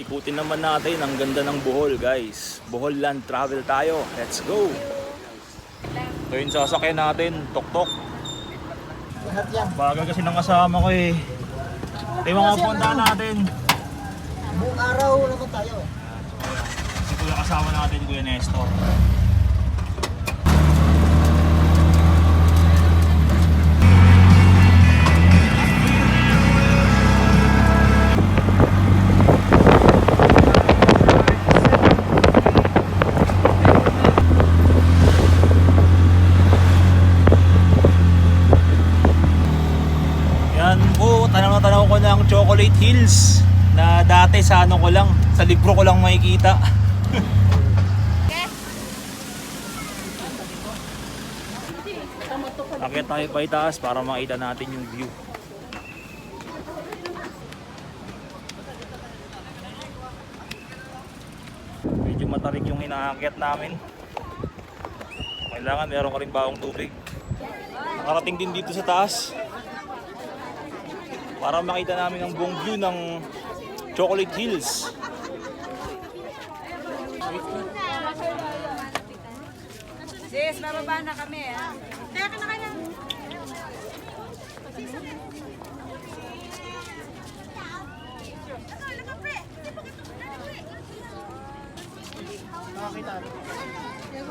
ikutin naman natin ang ganda ng Bohol guys. Bohol land travel tayo. Let's go! Ito yung sasakyan natin, yan. Bagal kasi ng kasama ko eh. Ito yung mga punta natin. Buong araw naman tayo. Si Kuya kasama natin, Kuya Nestor. Chocolate Hills na dati sa ano ko lang, sa libro ko lang makikita. Akit tayo pa itaas para makita natin yung view. Medyo matarik yung inaakit namin. Kailangan meron ka rin baong tubig. Nakarating din dito sa taas para makita namin ang buong view ng Chocolate Hills. Sis, bababa na kami ha. Kaya ka na kaya.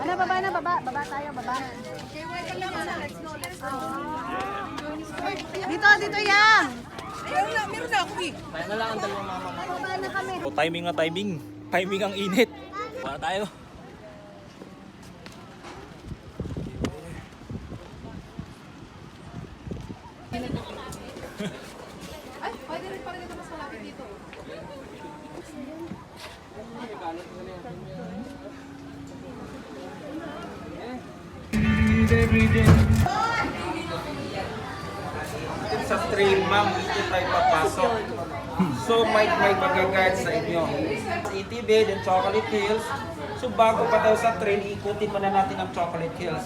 Ano, baba na, baba. Baba tayo, baba. Dito, dito yang. Meron na, meron na ako eh. Kaya na lang ang dalawang mama. Baba na kami. O, timing na timing. Timing ang init. Para tayo. Ay, pwede rin pala dito mas malapit dito. Every day. 3, ma'am, dito tayo papasok. So, may, may magagayad sa inyo. Sa ETB, then Chocolate Hills. So, bago pa tayo sa train, ikutin muna natin ang Chocolate Hills.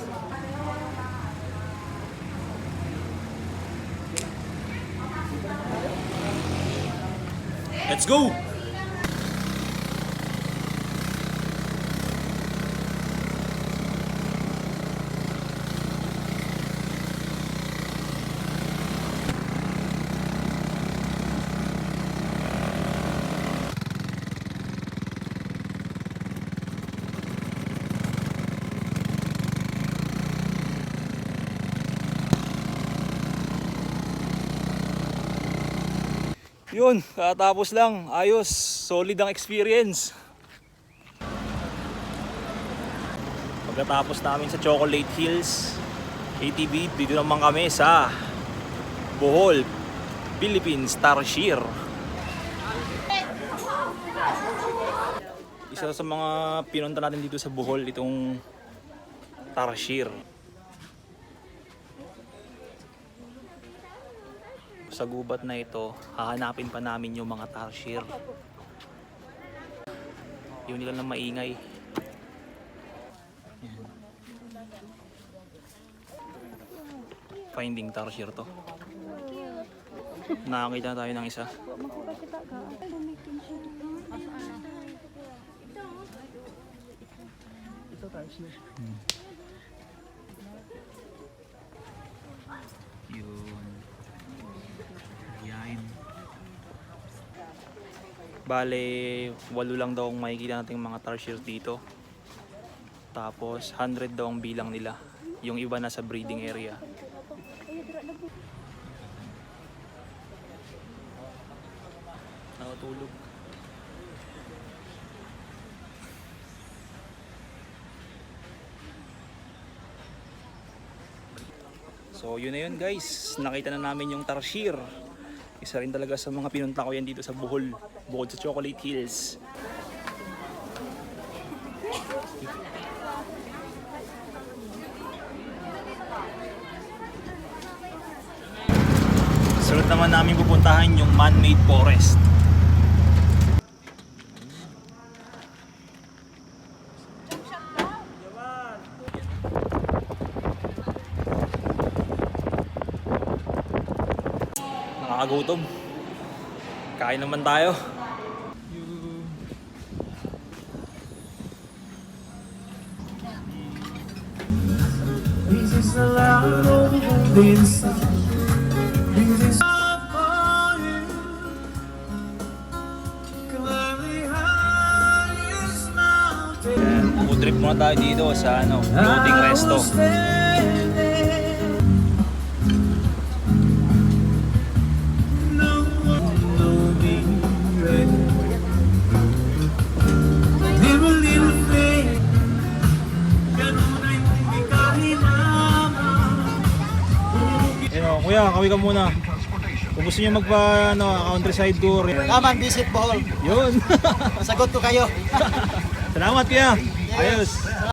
Let's go! Yun, katapos lang. Ayos, solid ang experience. Pagkatapos namin sa Chocolate Hills, ATV, dito naman kami sa Bohol, Philippines, Tarsier. Isa sa mga pinunta natin dito sa Bohol, itong Tarsier. Sa gubat na ito, hahanapin pa namin yung mga tarsier. Yun nila na maingay. Finding tarsier to. Nakakita na tayo ng isa. Hmm. Yun. Yan. Bale, walo lang daw ang makikita nating mga tarsiers dito. Tapos, 100 daw ang bilang nila. Yung iba nasa breeding area. Nakatulog. So yun na yun guys, nakita na namin yung Tarsier. Isa rin talaga sa mga pinunta ko yan dito sa Bohol, bukod sa Chocolate Hills. Sunod naman namin pupuntahan yung man-made forest. nakakagutom. Kain naman tayo. This is the love of this. This is Food trip muna tayo dito sa ano, floating resto. Ayun o, kuya, kawin ka muna. Kung gusto niyo magpa ano, countryside tour, Come and visit Bohol. yun. Sagot ko kayo. Salamat kuya. Ayos.